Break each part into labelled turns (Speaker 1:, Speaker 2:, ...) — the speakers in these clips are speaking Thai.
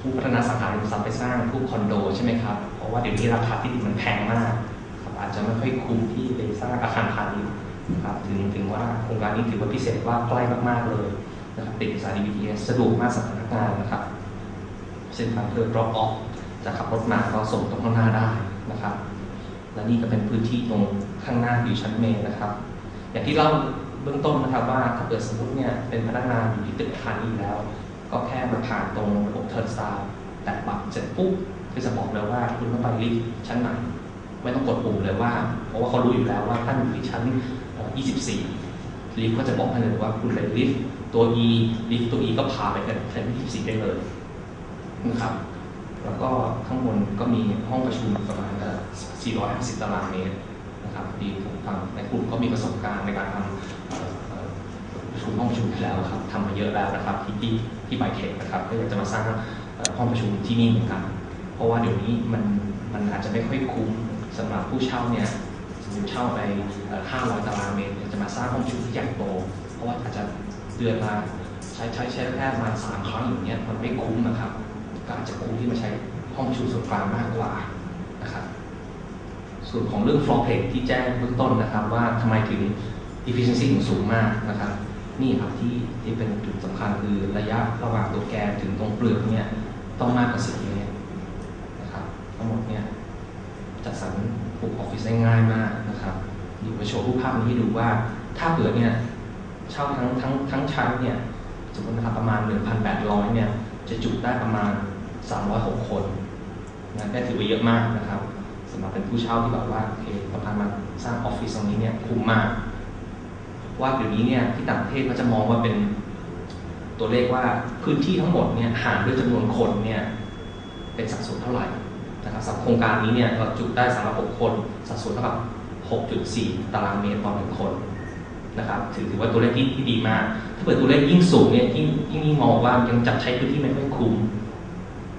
Speaker 1: ผู้พัฒนาสังหาริมทรัพย์ไปสร้างพวกคอนโดใช่ไหมครับ เพราะว่าเดี๋ยวนี้ราคาที่ดินมันแพงมากครับอาจจะไม่ค่อยคุ้มที่ไปสร้างอาคารพาณิชย์นะครับถึงถึงว่าโครงการนี้ถือว่าพิเศษว่าใกล้มากๆเลยนะครับติดสถานี BTS สสะดวกมากสำหรับพนักงานนะครับเส้นทางเพื่อ drop off จะขับรถมาก็ส่งตรงข้างหน้าได้นะครับ และนี่ก็เป็นพื้นที่ตรงข้างหน้าอยู่ชั้นเมนนะครับ อย่างที่เล่าเบื้องต้นนะครับว่าถ้าเกิดสมมติเนี่ยเป็นพนักงานอยู่ที่ตึกอาคารนี้อยู่แล้ว ก็แค่มาผ่านตรงระบบเทิร์นสตาร์แตะบัตรเสร็จปุ๊บก็จะบอกเลยว่าคุณต้องไปลิฟต์ชั้นไหนไม่ต้องกดปุ่มเลยว่า เพราะว่าเขารู้อยู่แล้วว่าท่านอยู่ที่ชั้น 24 ลิฟต์ก็จะบอกให้เลยว่าคุณไปลิฟต์ตัว E ลิฟต์ตัว E ก็พาไปกันชั้น24 ได้เลยนะครับ แล้วก็ข้างบนก็มีห้องประชุมประมาณ 450 ตารางเมตรนะครับดีผมทางในกลุ่มก็มีประสบการณ์ในการทำเอ่อเอ่อประ ชุมห้องประชุมที่แล้วครับทำมาเยอะแล้วนะครับ ที่ที่ที่ไบเทคนะครับก็อยากจะมาสร้างห้องประชุมที่นี่เหมือนกัน เพราะว่าเดี๋ยวนี้มันมันอาจจะไม่ค่อยคุ้มสำหรับผู้เช่าเนี่ยสมมติเช่าไป500ตารางเมตรจะมาสร้างห้องประชุมที่ใหญ่โต เพราะว่าอาจจะเดือนละใช้ใช้ใช้แค่ประมาณสามครั้งอย่างเงี้ยมันไม่คุ้มนะครับก็อาจจะคุ้มที่มาใช้ห้องประชุมส่วนกลางมากกว่านะครับส่วนของเรื่อง floor plate ที่แจ้งเบื้องต้นนะครับ ว่าทำไมถึง efficiency ถึงสูงมากนะครับ นี่ครับที่ที่เป็นจุดสำคัญคือระยะระหว่างตัวแกนถึงตรงเปลือกเนี่ยต้องมากกว่า10เมตรนะครับทั้งหมดเนี่ยจัดสรรปลูกออฟฟิศได้ง่ายมากนะครับเดี๋ยวมาโชว์รูปภาพนี้ให้ดูว่าถ้าเกิดเนี่ยเช่าทั้งทั้งทั้งชั้นเนี่ยสมมตินะครับประมาณ 1,800 เนี่ย จะจุได้ประมาณ 306 คนนะได้ถือว่าเยอะมากนะครับสำหรับเป็นผู้เช่าที่แบบว่าโอเคต้องการมาสร้างออฟฟิศตรงนี้เนี่ยคุ้มมาก ว่าเดี๋ยวนี้เนี่ยที่ต่างประเทศเขาจะมองว่าเป็นตัวเลขว่าพื้นที่ทั้งหมดเนี่ยหารด้วยจำนวนคนเนี่ยเป็นสัดส่วนเท่าไหร่นะครับสำหรับโครงการนี้เนี่ยเราจุได้สำหรับ6คนสัดส่วนเท่ากับ 6.4 ตารางเมตรต่อหนึ่งคนนะครับถือถือว่าตัวเลขที่ที่ดีมาก ถ้าเกิดตัวเลขยิ่งสูงเนี่ยยิ่งยิ่งยิ่งมองว่ายังจับใช้พื้นที่ไม่ค่อยคุ้ม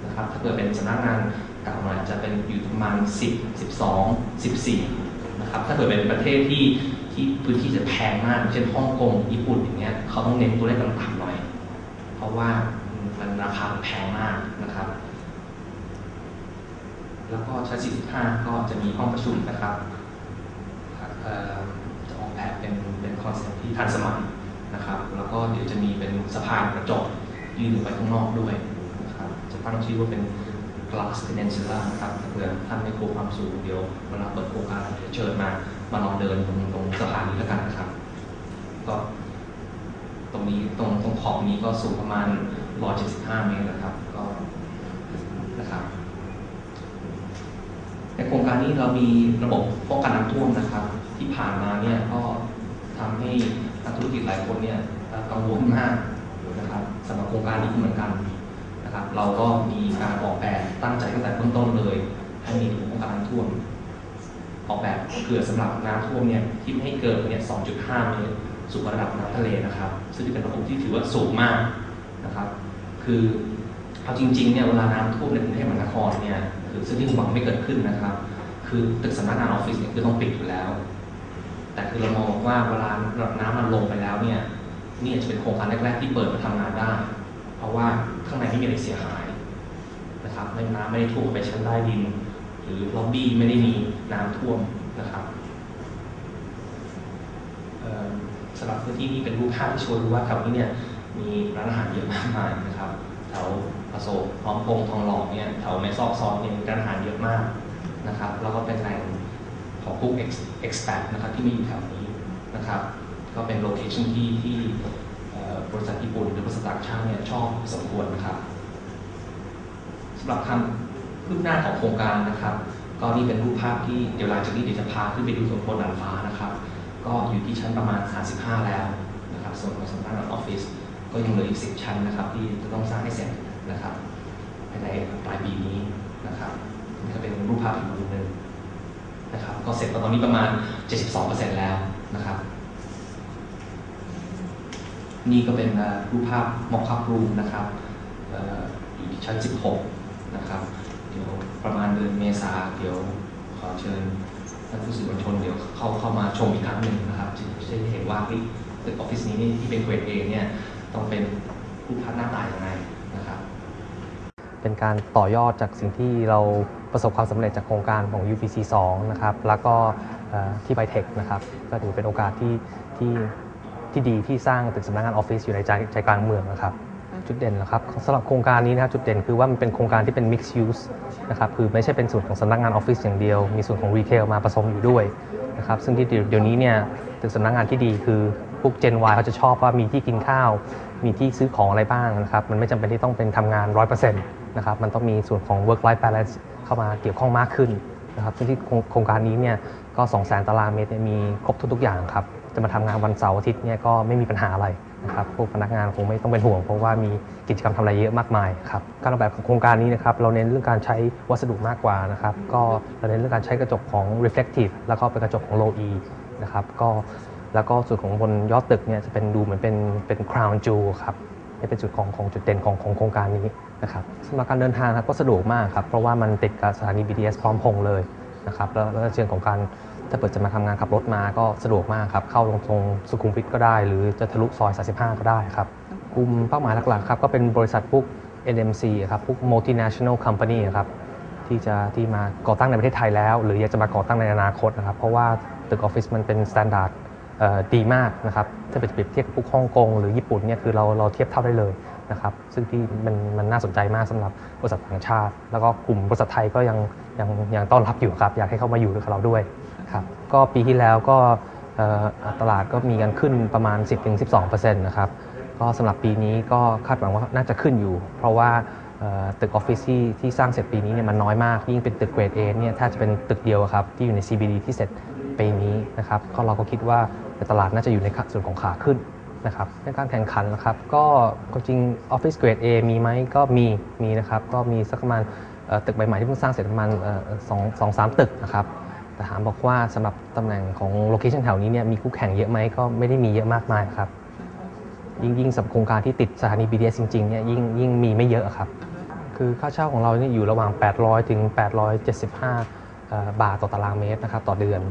Speaker 1: นะครับถ้าเกิดเป็นสำนักงานเก่าหน่อยจะเป็นอยู่ประมาณ 10 12 14 นะครับถ้าเกิดเป็นประเทศที่ที่พื้นที่จะแพงมาก เช่นฮ่องกงญี่ปุ่นอย่างเงี้ยเขาต้องเน้นตัวเลขต่ำๆหน่อย เพราะว่ามันราคาแพงมากนะครับ แล้วก็ชั้น45 ก็จะมีห้องประชุมนะครับเอ่อจะออกแบบเป็นเป็นคอนเซ็ปต์ที่ทันสมัยนะครับ แล้วก็เดี๋ยวจะมีเป็นสะพานกระจกยื่นออไปข้างนอกด้วยนะครับจะตั้งชื่อว่าเป็น Glass Peninsula นะครับเผื่อท่านไม่กลัวความสูงเดี๋ยวเวลาเปิดโครงการเดี๋ยวเชิญมามาลองเดินตรงตรงสะพานนี้แล้วกันนะครับ ก็ตรงนี้ตรงตรงขอบนี้ก็สูงประมาณ 175 เมตรนะครับ ก็นะครับในโครงการนี้เรามีระบบป้องกันน้ำท่วมนะครับ ที่ผ่านมาเนี่ยก็ทำให้นักธุรกิจหลายคนเนี่ยกังวลมากนะครับสำหรับโครงการนี้เหมือนกัน นะครับเราก็มีการออกแบบตั้งใจตั้งแต่เบื้องต้นเลย ให้มีระบบป้องกันน้ำท่วม ออกแบบเผื่อสำหรับน้ำท่วมเนี่ยที่ไม่ให้เกินเนี่ย 2.5 เมตรสู่ระดับน้ำทะเลนะครับ ซึ่งเป็นระบบที่ถือว่าสูงมากนะครับ คือเอาจริงๆเนี่ยเวลาน้ำท่วมในกรุงเทพมหานครเนี่ยคือซึ่งที่หวังไม่เกิดขึ้นนะครับ คือตึกสำนักงานออฟฟิศเนี่ยคือต้องปิดอยู่แล้ว แต่คือเรามองว่าเวลาระดับน้ำมันลงไปแล้วเนี่ยนี่จะเป็นโครงการแรกๆที่เปิดมาทำงานได้ ราะว่าข้างในไม่มีอะไรเสียหายนะครับไม่น้ำไม่ได้ท่วมไปชั้นใต้ดิน หรือล็อบบี้ไม่ได้มีน้ำท่วมนะครับสำหรับพื้นที่นี้เป็นรูปภาพที่โชว์ดูว่าแถวนี้เนี่ยมีร้านอาหารเยอะมากมายนะครับแถวอโศกพร้อมพงทองหล่อเนี่ยแถวในซอกซอยเนี่ยมีร้านอาหารเยอะมากนะครับ แล้วก็เป็นแหล่งของพวก ex- expat นะครับที่ม่อยู่แถวนี้นะครับ ก็เป็นโลเคชั่นที่ที่ บริษัทญี่ปุ่นหรือบริษัทต่างชาติเนี่ยชอบสมควรนะครับสำหรับทำคืบหน้าของโครงการนะครับ ก็นี่เป็นรูปภาพที่เดี๋ยวหลังจากนี้เดี๋ยวจะพาขึ้นไปดูส่วนบนดาดฟ้านะครับ ก็อยู่ที่ชั้นประมาณ 35 แล้วนะครับส่วนของสำนักงานออฟฟิศก็ยังเหลืออีก 10 ชั้นนะครับ ที่จะต้องสร้างให้เสร็จนะครับภายในปลายปีนี้นะครับนี่ก็เป็นรูปภาพอีกมุมหนึ่งนะครับ ก็เสร็จตอนนี้ประมาณ 72%แล้วนะครับ นี่ก็เป็นรูปภาพมอคคัพรูมนะครับอยู่ที่ชั้น 16 นะครับ เดี๋ยวประมาณเดือนเมษาเดี๋ยวขอเชิญท่านผู้สื่อมวลชนเดี๋ยวเข้าเข้ามาชมอีกครั้งหนึ่งนะครับจะจะได้เห็นว่าตึกออฟฟิศนี้นี่ที่เป็นเกรดเอเนี่ยต้องเป็นรูปภาพหน้าตาอย่างไรนะครับ เป็นการต่อยอดจากสิ่งที่เราประสบความสำเร็จจากโครงการของ UPC 2 นะครับ แล้วก็ที่ไบเทคนะครับ ก็ถือเป็นโอกาสที่ที่ ที่ดีที่สร้างตึกสำนักงานออฟฟิศอยู่ในใจใจกลางเมืองนะครับจุดเด่นนะครับสำหรับโครงการนี้นะครับจุดเด่นคือว่ามันเป็นโครงการที่เป็น mixed use นะครับคือไม่ใช่เป็นส่วนของสำนักงานออฟฟิศอย่างเดียว มีส่วนของรีเทลมาผสมอยู่ด้วยนะครับซึ่งที่เดี๋ยวนี้เนี่ยตึกสำนักงานที่ดีคือพวก Gen Y เขาจะชอบว่ามีที่กินข้าว มีที่ซื้อของอะไรบ้างนะครับมันไม่จำเป็นที่ต้องเป็นทำงาน 100%นะครับมันต้องมีส่วนของ work life balance เข้ามาเกี่ยวข้องมากขึ้นนะครับซึ่งที่โครงโครงการนี้เนี่ยก็ 2 0 0 0 0 0 ตารางเมตรเนี่ยมีครบทุกๆอย่างครับ จะมาทำงานวันเสาร์อาทิตย์เนี่ยก็ไม่มีปัญหาอะไรนะครับพวกพนักงานคงไม่ต้องเป็นห่วง เพราะว่ามีกิจกรรมทำอะไรเยอะมากมายครับการออกแบบของโครงการนี้นะครับเราเน้นเรื่องการใช้วัสดุมากกว่านะครับก็เราเน้นเรื่องการใช้กระจกของ reflective แล้วก็เป็นกระจกของ low e นะครับก็แล้วก็ส่วนของบนยอดตึกเนี่ยจะเป็นดูเหมือนเป็นเป็น crown jewel ครับนี่เป็นจุดของของจุดเด่นของของโครงการนี้นะครับสำหรับการเดินทางครับก็สะดวกมากครับเพราะว่ามันติดกับสถานี BTS พร้อมพงษ์เลยนะครับแล้วแล้วเชิงของการ ถ้าเปิดจะมาทำงานขับรถมาก็สะดวกมากครับ เข้าตรงตรงสุขุมวิทก็ได้ หรือจะทะลุซอย 35 ก็ได้ครับกลุ่มเป้าหมายหลักๆครับก็เป็นบริษัทพวก NMC อะครับพวก multinational company ครับที่จะที่มาก่อตั้งในประเทศไทยแล้ว หรืออยากจะมาก่อตั้งในอนาคตนะครับ เพราะว่าตึกออฟฟิศมันเป็นมาตรฐานดีมากนะครับถ้าไปเปรียบเทียบกับพวกฮ่องกงหรือญี่ปุ่นเนี่ยคือเราเราเทียบเท่าได้เลยนะครับซึ่งที่มันมันน่าสนใจมากสำหรับบริษัทต่างชาติ แล้วก็กลุ่มบริษัทไทยก็ยังยังยังต้อนรับอยู่ครับ อยากให้เข้ามาอยู่กับเราด้วย ครับก็ปีที่แล้วก็ตลาดก็มีกันขึ้นประมาณ 10-12%นะครับก็สำหรับปีนี้ก็คาดหวังว่าน่าจะขึ้นอยู่ เพราะว่าตึกออฟฟิศที่ที่สร้างเสร็จปีนี้เนี่ยมันน้อยมาก ยิ่งเป็นตึกเกรด A เนี่ยแทบจะเป็นตึกเดียวครับที่อยู่ใน CBD ที่เสร็จปีนี้นะครับก็เราก็คิดว่าตลาดน่าจะอยู่ในส่วนของขาขึ้นนะครับในการแข่งขันนะครับก็จริงออฟฟิศเกรด A มีไหมก็มีมีนะครับก็มีสักประมาณตึกใหม่ๆที่เพิ่งสร้างเสร็จประมาณสองสองสามตึกนะครับ แต่ถามบอกว่าสำหรับตำแหน่งของโลเคชันแถวนี้เนี่ยมีคู่แข่งเยอะไหมก็ไม่ได้มีเยอะมากมายครับ ยิ่งยิ่งสำหรับโครงการที่ติดสถานี BTS จริงๆเนี่ยยิ่งยิ่งมีไม่เยอะครับ คือค่าเช่าของเราเนี่ยอยู่ระหว่าง 800 ถึง 875 บาทต่อตารางเมตรนะครับต่อเดือน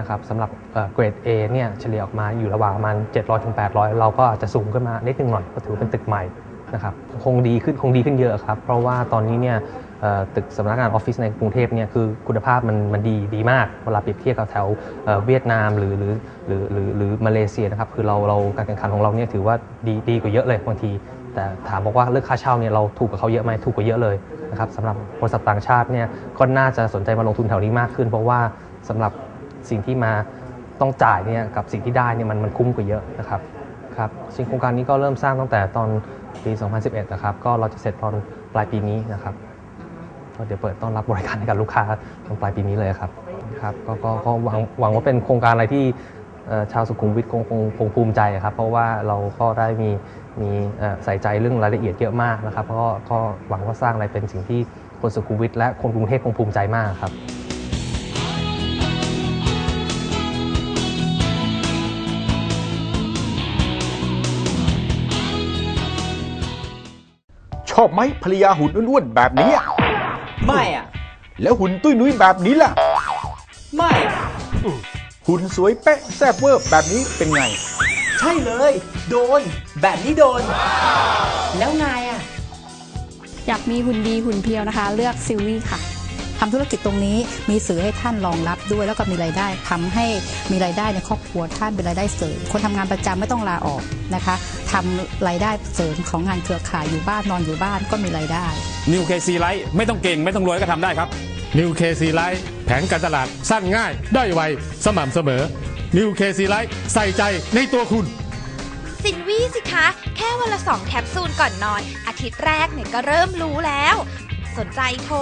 Speaker 1: นะครับสำหรับเกรด A เนี่ยเฉลี่ยออกมาอยู่ระหว่างประมาณ 700ถึง800 เราก็อาจจะสูงขึ้นมานิดนึงหน่อยก็ถือเป็นตึกใหม่นะครับคงดีขึ้นคงดีขึ้นเยอะครับ เพราะว่าตอนนี้เนี่ย ตึกสำนักงานออฟฟิศในกรุงเทพเนี่ยคือคุณภาพมันมันดีดีมากเวลาเปรียบเทียบกับแถวเวียดนามหรือหรือหรือหรือหรือมาเลเซียนะครับคือเราเราการแข่งขันของเราเนี่ยถือว่าดีดีกว่าเยอะเลยบางที แต่ถามบอกว่าเรื่องค่าเช่าเนี่ยเราถูกกับเขาเยอะไหมถูกกว่าเยอะเลยนะครับสำหรับบริษัทต่างชาติเนี่ยก็น่าจะสนใจมาลงทุนแถวนี้มากขึ้น เพราะว่าสำหรับสิ่งที่มาต้องจ่ายเนี่ยกับสิ่งที่ได้เนี่ยมันมันคุ้มกว่าเยอะนะครับครับสิ่งโครงการนี้ก็เริ่มสร้างตั้งแต่ตอนปี 2011 นะครับ ก็เราจะเสร็จตอนปลายปีนี้นะครับ ก็เดี๋ยวเปิดต้อนรับบริการให้กับลูกค้าตอนปลายปีนี้เลยครับครับก็ก็ก็หวังหวังว่าเป็นโครงการอะไรที่เอ่อชาวสุขุมวิทคงคงคงภูมิใจครับ เพราะว่าเราก็ได้มีมีเอ่อใส่ใจเรื่องรายละเอียดเยอะมากนะครับก็ก็หวังว่าสร้างอะไรเป็นสิ่งที่คนสุขุมวิทและคนกรุงเทพคงภูมิใจมากครับ
Speaker 2: ชอบไหมภรรยาหุ่นอ้วนๆแบบนี้
Speaker 3: ไม่อะ
Speaker 2: แล้วหุ่นตุ้ยนุ้ยแบบนี้ล่ะ
Speaker 3: ไม่
Speaker 2: หุ่นสวยเป๊ะแซ่บเวอร์แบบนี้เป็นไง
Speaker 3: ใช่เลย โดน แบบนี้โดน แล้วนายอะ
Speaker 4: อยากมีหุ่นดีหุ่นเพียวนะคะ เลือกซิลวี่ค่ะ
Speaker 5: ทำธุรกิจตรงนี้มีสื่อให้ท่านรองรับด้วย แล้วก็มีรายได้ทำให้มีรายได้ในครอบครัวท่านเป็นรายได้เสริม คนทำงานประจำไม่ต้องลาออกนะคะทำรายได้เสริมของงานเครือข่ายอยู่บ้านนอนอยู่บ้านก็มีรายได้
Speaker 6: นิวเคซีไลท์ไม่ต้องเก่งไม่ต้องรวยก็ทำได้ครับ
Speaker 7: New KC Life แผนการตลาดสั้นง่าย ได้ไว สม่ำเสมอ New KC Life ใส่ใจในตัวคุณ
Speaker 8: สินวี่สิคะ แค่วันละสองแคปซูลก่อนนอน อาทิตย์แรกเนี่ยก็เริ่มรู้แล้ว สนใจโทร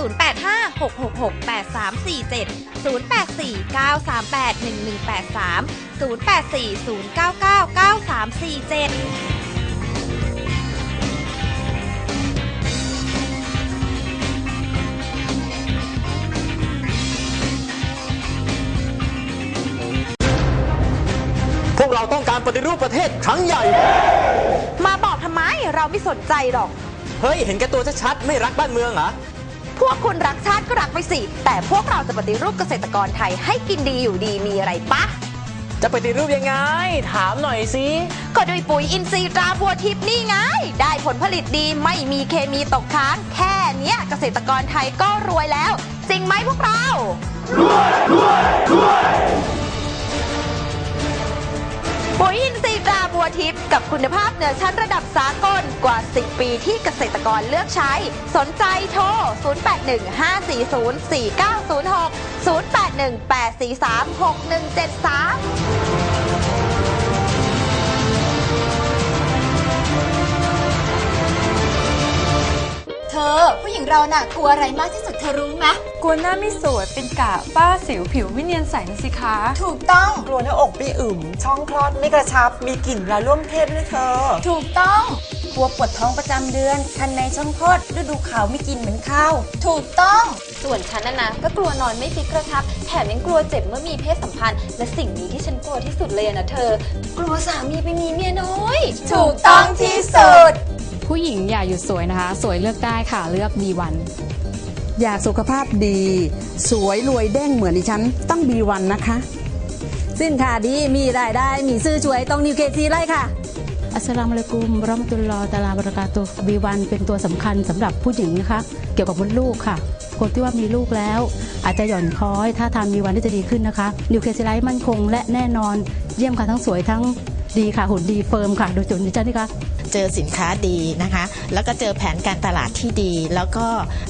Speaker 8: 0856668347 0840999347
Speaker 3: พวกเราต้องการปฏิรูปประเทศครั้งใหญ่
Speaker 8: มาบอกทำไมเราไม่สนใจหรอก
Speaker 3: เฮ้ย เห็นแก่ตัวชัดๆ ไม่รักบ้านเมืองเหรอ
Speaker 8: พวกคุณรักชาติก็รักไปสิ แต่พวกเราจะปฏิรูปเกษตรกรไทยให้กินดีอยู่ดีมีอะไรปะ
Speaker 3: จะปฏิรูปยังไง ถามหน่อยสิ
Speaker 9: ก็ด้วยปุ๋ยอินทรีย์ตราบัวทิพย์นี่ไง ได้ผลผลิตดีไม่มีเคมีตกค้าง แค่เนี้ยเกษตรกรไทยก็รวยแล้ว จริงไหมพวกเราปุ๋ยอินทรีย์ตราบัวทิพย์ กับคุณภาพเหนือชั้นระดับสากลกว่า 10 ปีที่เกษตรกรเลือกใช้ สนใจโทร 0815404906 0818436173
Speaker 10: อ ผู้หญิงเราน่ะกลัวอะไรมากที่สุดเธอรู้ไหม
Speaker 11: กลัวหน้าไม่สวยเป็นกะป้าสิวผิวไม่เนียนใสนะสิคะ
Speaker 10: ถูกต้อง
Speaker 12: กลัวหน้าอกไม่อึมช่องคลอดไม่กระชับ มีกลิ่นเวลาร่วมเพศด้วยเธอ
Speaker 10: ถูกต้อง กลัวปวดท้องประจำเดือน คันในช่องคลอดฤดูขาวไม่กินเหมือนข้าว ถูกต้อง
Speaker 13: ส่วนฉันนะนะก็กลัวนอนไม่ฟิกกระชับ แถมยังกลัวเจ็บเมื่อมีเพศสัมพันธ์ และสิ่งนี้ที่ฉันกลัวที่สุดเลยอะนะเธอ กลัวสามีไปมีเมียน้อย
Speaker 10: ถูกต้องที่สุด
Speaker 4: ผู้หญิงอย่าหยุดสวยนะคะ สวยเลือกได้ค่ะเลือก B1
Speaker 14: อยากสุขภาพดี สวยรวยเด้งเหมือนดิฉันต้องบีวันนะคะ สินค้าดีมีรายได้ มีซื้อช่วยต้องนิวเคซีไล่ค่ะ
Speaker 5: อัสสลามุอะลัยกุมรอมะตุลลอฮ์ตะอาลาบะเราะกาตุฮ์ B1 เป็นตัวสำคัญสำหรับผู้หญิงนะคะ เกี่ยวกับมดลูกค่ะ คนที่ว่ามีลูกแล้ว อาจจะหย่อนคล้อย ถ้าทาน B1 ที่จะดีขึ้นนะคะนิวเคลียไลท์มั่นคงและแน่นอน เยี่ยมค่ะทั้งสวยทั้ง ดีค่ะ หุ่นดีเฟิร์มค่ะโดยจุดนี้จ้านี่คะ
Speaker 15: เจอสินค้าดีนะคะ แล้วก็เจอแผนการตลาดที่ดี แล้วก็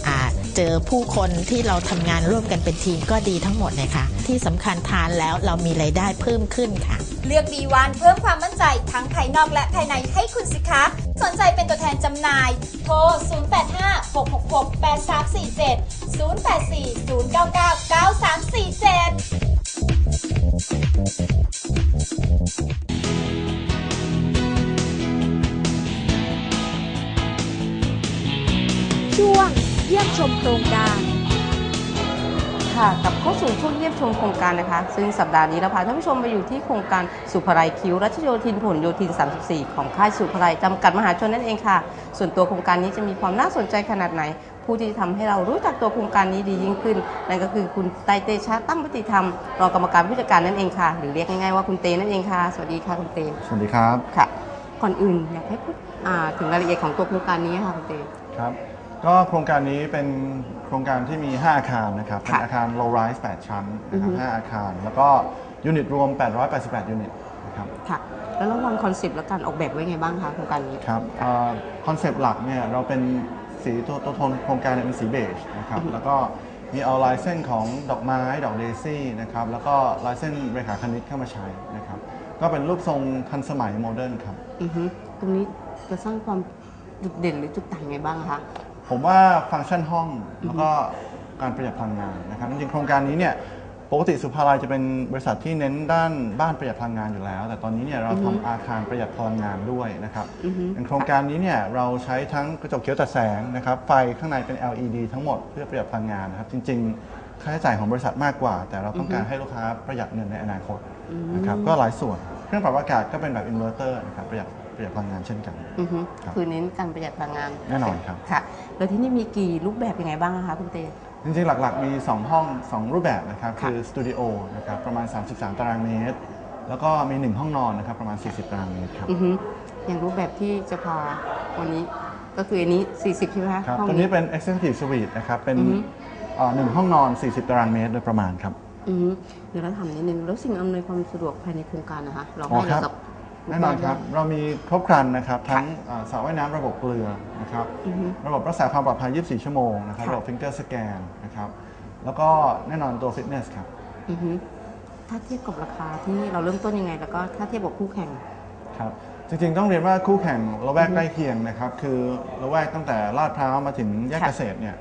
Speaker 15: อ่าเจอผู้คนที่เราทำงานร่วมกันเป็นทีมก็ดีทั้งหมดเลยค่ะ ที่สำคัญทานแล้วเรามีไรายได้เพิ่มขึ้นค่ะ
Speaker 10: เลือก B1 เพิ่มความมั่นใจทั้งภายนอกและภายในให้คุณสิคะสนใจเป็นตัวแทนจำหน่าย โทร 0856688347 0840999347
Speaker 16: ช่วงเยี่ยมชมโครงการ
Speaker 17: ค่ะกลับเข้าสู่ช่วงเยี่ยมชมโครงการนะคะ ซึ่งสัปดาห์นี้เราพาท่านผู้ชมไปอยู่ที่โครงการสุภาลัยคิ้วรัชโยธินผลโยธิน 34 ของค่ายสุภาลัยจำกัดมหาชนนั่นเองค่ะ ส่วนตัวโครงการนี้จะมีความน่าสนใจขนาดไหน ผู้ที่ทำให้เรารู้จักตัวโครงการนี้ดียิ่งขึ้น นั่นก็คือคุณไตรเตชะตั้งปฏิธรรมรองกรรมการผู้จัดการนั่นเองค่ะ หรือเรียกง่ายๆว่าคุณเตนั่นเองค่ะ สวัสดีค่ะคุณเต
Speaker 18: สวัสดีครับ
Speaker 17: ค่ะ ก่อนอื่นอยากให้พูดอ่าถึงรายละเอียดของตัวโครงการนี้ค่ะคุณเต
Speaker 18: ครับ ก็โครงการนี้เป็นโครงการที่มี 5 อาคารนะครับ เป็นอาคาร low rise 8 ชั้นนะครับ
Speaker 17: อือฮึ
Speaker 18: 5อาคาร แล้วก็ยูนิตรวม 888 ยูนิตนะครับ
Speaker 17: ค่ะ แล้วเราวางคอนเซปต์และการออกแบบไว้ไงบ้างคะโครงการนี้
Speaker 18: ครับคอนเซปต์หลักเนี่ยเราเป็นสีตัวตัวโทนโครงการเนี่ยเป็นสีเบจนะครับ แล้วก็มีเอาลายเส้นของดอกไม้ดอกเดซี่นะครับ แล้วก็ลายเส้นเรขาคณิตเข้ามาใช้นะครับ ก็เป็นรูปทรงทันสมัยโมเดิร์นครับ
Speaker 17: อือฮึตรงนี้จะสร้างความจุดเด่นหรือจุดต่างไงบ้างคะ
Speaker 18: ผมว่าฟังก์ชันห้องแล้วก็การประหยัดพลังงานนะครับจริงๆโครงการนี้เนี่ยปกติสุภาลัยจะเป็นบริษัทที่เน้นด้านบ้านประหยัดพลังงานอยู่แล้ว แต่ตอนนี้เนี่ยเรา
Speaker 17: อือฮึ
Speaker 18: ทำอาคารประหยัดพลังงานด้วยนะครับ
Speaker 17: อือฮึ
Speaker 18: ในโครงการนี้เนี่ยเราใช้ทั้งกระจกเขียวตัดแสงนะครับไฟข้างในเป็น LED ทั้งหมดเพื่อประหยัดพลังงานนะครับจริง ๆ ค่าใช้จ่ายของบริษัทมากกว่า แต่เราต้องการให้ลูกค้าประหยัดเงินในอนาคตนะครับก็หลายส่วนเครื่องปรับอากาศก็เป็นแบบอินเวอร์เตอร์นะครับประหยัด ประหยัดพลังงานเช่นกัน
Speaker 17: อือฮึ
Speaker 18: ครับ
Speaker 17: คือเน้นการประหยัดพลังงาน
Speaker 18: แน่นอนครับ
Speaker 17: ค่ะ แล้วที่นี่มีกี่รูปแบบยังไงบ้างคะคุณเต
Speaker 18: จริงๆ หลักๆ มี 2 ห้อง 2 รูปแบบนะครับคือสตูดิโอนะครับประมาณ 33 ตารางเมตร แล้วก็มี 1 ห้องนอนนะครับประมาณ 40 ตารางเมตรครับ
Speaker 17: อือฮึอย่างรูปแบบที่จะพาวันนี้ก็คืออันนี้ 40ใช่ไหมคะ
Speaker 18: ครับ
Speaker 17: ห้อง
Speaker 18: ตัวนี้เป็น Executive Suite นะครับเป็น
Speaker 17: อือฮึ
Speaker 18: เอ่อหนึ่งห้องนอน 40 ตารางเมตร โดยประมาณครับ
Speaker 17: อือฮึเดี๋ยวเราถามนิดนึงแล้วสิ่งอำนวยความสะดวกภายในโครงการนะคะ เรา
Speaker 18: อ๋อ
Speaker 17: ให้
Speaker 18: ครับ
Speaker 17: กับ
Speaker 18: แน่นอนครับ เรามีครบครันนะครับ ทั้งเอ่อสระว่ายน้ำระบบเกลือนะครับ
Speaker 17: อือฮึ
Speaker 18: ระบบรักษาความปลอดภัย 24 ชั่วโมงนะครับ
Speaker 17: ค่ะ
Speaker 18: ระบบฟิงเกอร์สแกนนะครับ แล้วก็แน่นอนตัวฟิตเนสครับ
Speaker 17: อือฮึถ้าเทียบกับราคาที่เราเริ่มต้นยังไง แล้วก็ถ้าเทียบกับคู่แข่ง
Speaker 18: ครับ จริงๆ ต้องเรียนว่าคู่แข่งละแวกใกล้เคียงนะครับ คือละแวกตั้งแต่ลาดพร้าวมาถึงแยก
Speaker 17: ค่ะ
Speaker 18: เกษตรเนี่ย